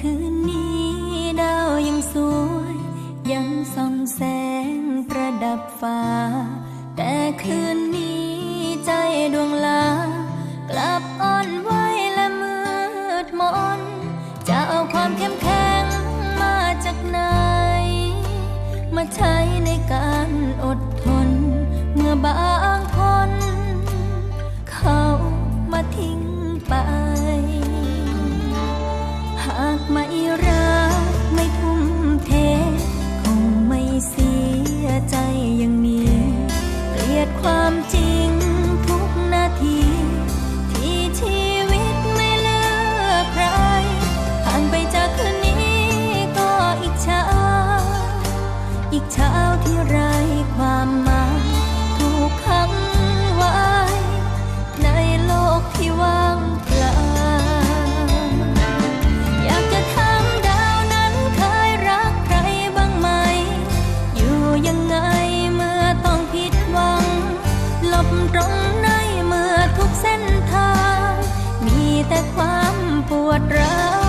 คืนนี้ดาวยังสวย ยังส่องแสงประดับฟ้า แต่คืนนี้ใจดวงลา กลับอ่อนไหวและมืดมน จะเอาความเข้มแข็งมาจากไหน มาใช้ในการอดทน เมื่อบ้า จริง ตรงในเมื่อทุกเส้นทาง มีแต่ความปวดร้าว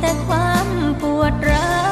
แต่ความปวดร้าว